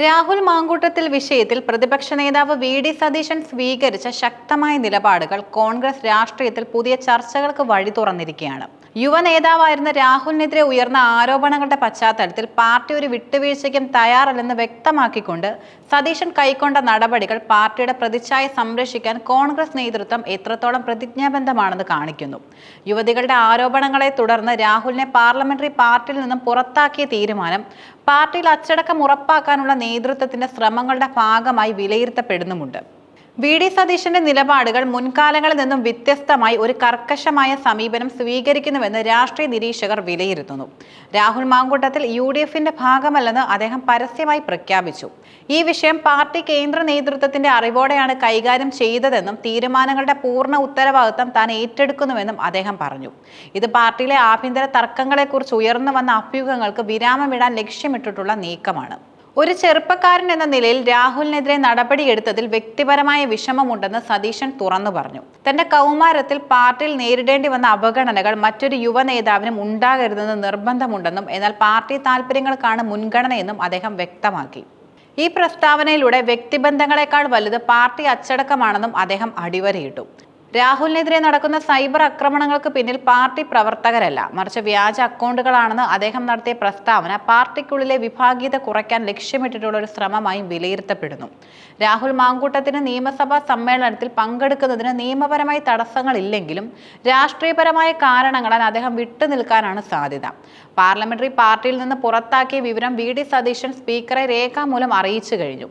രാഹുൽ മാങ്കൂട്ടത്തിൽ വിഷയത്തിൽ പ്രതിപക്ഷ നേതാവ് വി ഡി സതീശൻ സ്വീകരിച്ച ശക്തമായ നിലപാടുകൾ കോൺഗ്രസ് രാഷ്ട്രീയത്തിൽ പുതിയ ചർച്ചകൾക്ക് വഴി തുറന്നിരിക്കുകയാണ്. യുവ നേതാവായിരുന്ന രാഹുലിനെതിരെ ഉയർന്ന ആരോപണങ്ങളുടെ പശ്ചാത്തലത്തിൽ പാർട്ടി ഒരു വിട്ടുവീഴ്ചയ്ക്കും തയ്യാറല്ലെന്ന് വ്യക്തമാക്കിക്കൊണ്ട് സതീശൻ കൈക്കൊണ്ട നടപടികൾ പാർട്ടിയുടെ പ്രതിച്ഛായ സംരക്ഷിക്കാൻ കോൺഗ്രസ് നേതൃത്വം എത്രത്തോളം പ്രതിജ്ഞാബന്ധമാണെന്ന് കാണിക്കുന്നു. യുവതികളുടെ ആരോപണങ്ങളെ തുടർന്ന് രാഹുലിനെ പാർലമെന്ററി പാർട്ടിയിൽ നിന്നും പുറത്താക്കിയ തീരുമാനം പാർട്ടിയിൽ അച്ചടക്കം ഉറപ്പാക്കാനുള്ള നേതൃത്വത്തിന്റെ ശ്രമങ്ങളുടെ ഭാഗമായി വിലയിരുത്തപ്പെടുന്നുമുണ്ട്. വി ഡി സതീശന്റെ നിലപാടുകൾ മുൻകാലങ്ങളിൽ നിന്നും വ്യത്യസ്തമായി ഒരു കർക്കശമായ സമീപനം സ്വീകരിക്കുന്നുവെന്ന് രാഷ്ട്രീയ നിരീക്ഷകർ വിലയിരുത്തുന്നു. രാഹുൽ മാങ്കൂട്ടത്തിൽ യു ഡി എഫിന്റെ ഭാഗമല്ലെന്ന് അദ്ദേഹം പരസ്യമായി പ്രഖ്യാപിച്ചു. ഈ വിഷയം പാർട്ടി കേന്ദ്ര നേതൃത്വത്തിന്റെ അറിവോടെയാണ് കൈകാര്യം ചെയ്തതെന്നും തീരുമാനങ്ങളുടെ പൂർണ ഉത്തരവാദിത്തം താൻ ഏറ്റെടുക്കുന്നുവെന്നും അദ്ദേഹം പറഞ്ഞു. ഇത് പാർട്ടിയിലെ ആഭ്യന്തര തർക്കങ്ങളെക്കുറിച്ച് ഉയർന്നു വന്ന അഭ്യൂഹങ്ങൾക്ക് വിരാമമിടാൻ ലക്ഷ്യമിട്ടിട്ടുള്ള നീക്കമാണ്. ഒരു ചെറുപ്പക്കാരൻ എന്ന നിലയിൽ രാഹുലിനെതിരെ നടപടിയെടുത്തതിൽ വ്യക്തിപരമായ വിഷമമുണ്ടെന്ന് സതീശൻ തുറന്നു പറഞ്ഞു. തന്റെ കൗമാരത്തിൽ പാർട്ടിയിൽ നേരിടേണ്ടി വന്ന അവഗണനകൾ മറ്റൊരു യുവ നേതാവിനും ഉണ്ടാകരുതെന്ന് നിർബന്ധമുണ്ടെന്നും എന്നാൽ പാർട്ടി താല്പര്യങ്ങൾക്കാണ് മുൻഗണനയെന്നും അദ്ദേഹം വ്യക്തമാക്കി. ഈ പ്രസ്താവനയിലൂടെ വ്യക്തിബന്ധങ്ങളെക്കാൾ വലുത് പാർട്ടി അച്ചടക്കമാണെന്നും അദ്ദേഹം അടിവരയിട്ടു. രാഹുലിനെതിരെ നടക്കുന്ന സൈബർ ആക്രമണങ്ങൾക്ക് പിന്നിൽ പാർട്ടി പ്രവർത്തകരല്ല. മറിച്ച് വ്യാജ അക്കൗണ്ടുകളാണെന്ന് അദ്ദേഹം നടത്തിയ പ്രസ്താവന പാർട്ടിക്കുള്ളിലെ വിഭാഗീയത കുറയ്ക്കാൻ ലക്ഷ്യമിട്ടിട്ടുള്ള ഒരു ശ്രമമായി വിലയിരുത്തപ്പെടുന്നു. രാഹുൽ മാങ്കൂട്ടത്തിന് നിയമസഭാ സമ്മേളനത്തിൽ പങ്കെടുക്കുന്നതിന് നിയമപരമായി തടസ്സങ്ങളില്ലെങ്കിലും രാഷ്ട്രീയപരമായ കാരണങ്ങളാൽ അദ്ദേഹം വിട്ടുനിൽക്കാനാണ് സാധ്യത. പാർലമെന്ററി പാർട്ടിയിൽ നിന്ന് പുറത്താക്കിയ വിവരം വി. ഡി. സതീശൻ സ്പീക്കറെ രേഖാമൂലം അറിയിച്ചു കഴിഞ്ഞു.